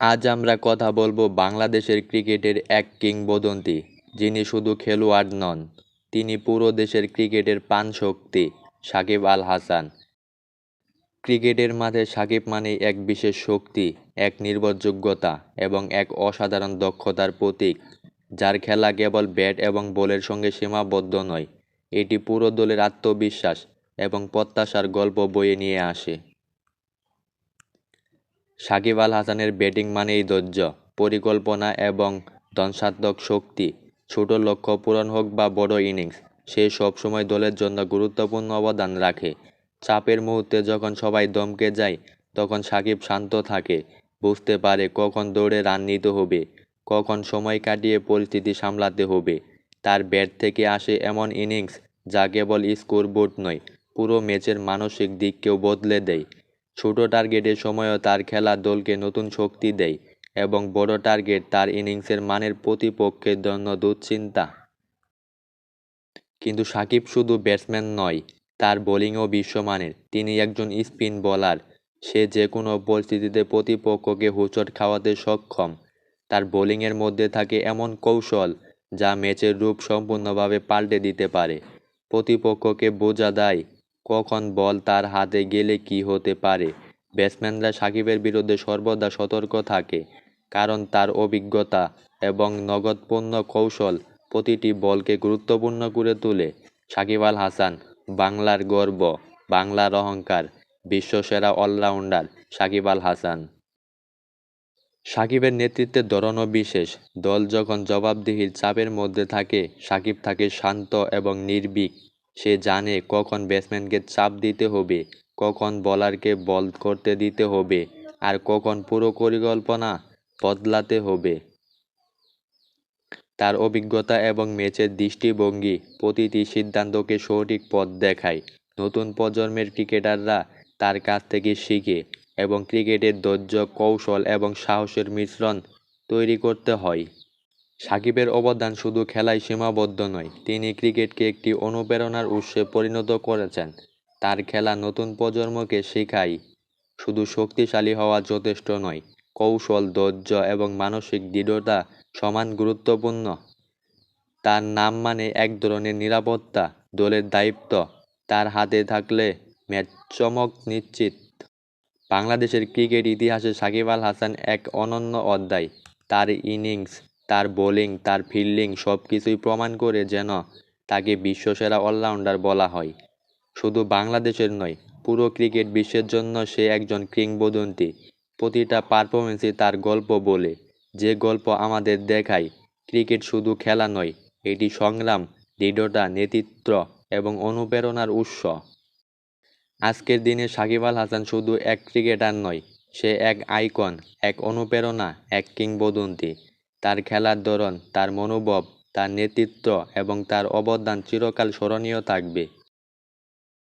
আজ আমরা কথা বলব বাংলাদেশের ক্রিকেটের এক কিংবদন্তি, যিনি শুধু খেলোয়াড় নন, তিনি পুরো দেশের ক্রিকেটের পান প্রাণশক্তি সাকিব আল হাসান। ক্রিকেটের মাঠে সাকিব মানেই এক বিশেষ শক্তি, এক নির্ভরযোগ্যতা এবং এক অসাধারণ দক্ষতার প্রতীক, যার খেলা কেবল ব্যাট এবং বলের সঙ্গে সীমাবদ্ধ নয়, এটি পুরো দলের আত্মবিশ্বাস এবং প্রত্যাশার গল্প বয়ে নিয়ে আসে। সাকিব আল হাসানের ব্যাটিং মানেই ধৈর্য, পরিকল্পনা এবং ধ্বংসাত্মক শক্তি। ছোট লক্ষ্য পূরণ হোক বা বড় ইনিংস, সে সবসময় দলের জন্য গুরুত্বপূর্ণ অবদান রাখে। চাপের মুহূর্তে যখন সবাই দমকে যায়, তখন সাকিব শান্ত থাকে, বুঝতে পারে কখন দৌড়ে রান নিতে হবে, কখন সময় কাটিয়ে পরিস্থিতি সামলাতে হবে। তার ব্যাট থেকে আসে এমন ইনিংস যা কেবল স্কোরবোর্ড নয়, পুরো ম্যাচের মানসিক দিককেও বদলে দেয়। ছোট টার্গেটের সময়ও তার খেলা দলকে নতুন শক্তি দেয় এবং বড় টার্গেট তার ইনিংসের মানের প্রতিপক্ষের জন্য দুশ্চিন্তা। কিন্তু সাকিব শুধু ব্যাটসম্যান নয়, তার বোলিংও বিশ্বমানের। তিনি একজন স্পিন বোলার। সে যে কোনো পরিস্থিতিতে প্রতিপক্ষকে হুচট খাওয়াতে সক্ষম। তার বোলিংয়ের মধ্যে থাকে এমন কৌশল যা ম্যাচের রূপ সম্পূর্ণভাবে পাল্টে দিতে পারে। প্রতিপক্ষকে বোঝা দেয় কখন বল তার হাতে গেলে কি হতে পারে? ব্যাটসম্যানরা সাকিবের বিরুদ্ধে সর্বদা সতর্ক থাকে, কারণ তার অভিজ্ঞতা এবং নগদপূর্ণ কৌশল প্রতিটি বলকে গুরুত্বপূর্ণ করে তোলে। সাকিব আল হাসান, বাংলার গর্ব বাংলার অহংকার বিশ্বসেরা অলরাউন্ডার সাকিব আল হাসান। সাকিবের নেতৃত্বের ধরনও বিশেষ। দল যখন জবাবদিহির চাপের মধ্যে থাকে, সাকিব থাকে শান্ত এবং নির্ভীক। সে জানে কখন ব্যাটসম্যানকে চাপ দিতে হবে, কখন বলারকে বল করতে দিতে হবে, আর কখন পুরো পরিকল্পনা বদলাতে হবে। তার অভিজ্ঞতা এবং ম্যাচের দৃষ্টিভঙ্গি প্রতিটি সিদ্ধান্তকে সঠিক পথ দেখায়। নতুন প্রজন্মের ক্রিকেটাররা তার কাছ থেকে শিখে এবং ক্রিকেটের ধৈর্য, কৌশল এবং সাহসের মিশ্রণ তৈরি করতে হয়। সাকিবের অবদান শুধু খেলায় সীমাবদ্ধ নয়, তিনি ক্রিকেটকে একটি অনুপ্রেরণার উৎসে পরিণত করেছেন। তার খেলা নতুন প্রজন্মকে শেখায়। শুধু শক্তিশালী হওয়া যথেষ্ট নয়, কৌশল, ধৈর্য এবং মানসিক দৃঢ়তা সমান গুরুত্বপূর্ণ। তার নাম মানে এক ধরনের নিরাপত্তা, দলের দায়িত্ব। তার হাতে থাকলে ম্যাচ চমক নিশ্চিত। বাংলাদেশের ক্রিকেট ইতিহাসে সাকিব আল হাসান এক অনন্য অধ্যায়। তার ইনিংস তার বোলিং, তার ফিল্ডিং সব কিছুই প্রমাণ করে যেন তাকে বিশ্বসেরা অলরাউন্ডার বলা হয়। শুধু বাংলাদেশের নয়, পুরো ক্রিকেট বিশ্বের জন্য সে একজন কিংবদন্তি। প্রতিটা পারফরমেন্সই তার গল্প বলে। যে গল্প আমাদের দেখায়, ক্রিকেট শুধু খেলা নয়, এটি সংগ্রাম, দৃঢ়তা, নেতৃত্ব এবং অনুপ্রেরণার উৎস। আজকের দিনে সাকিব আল হাসান শুধু এক ক্রিকেটার নয়, সে এক আইকন, এক অনুপ্রেরণা, এক কিংবদন্তি। তার খেলার ধরন তার মনোভাব তার নেতৃত্ব এবং তার অবদান চিরকাল স্মরণীয় থাকবে।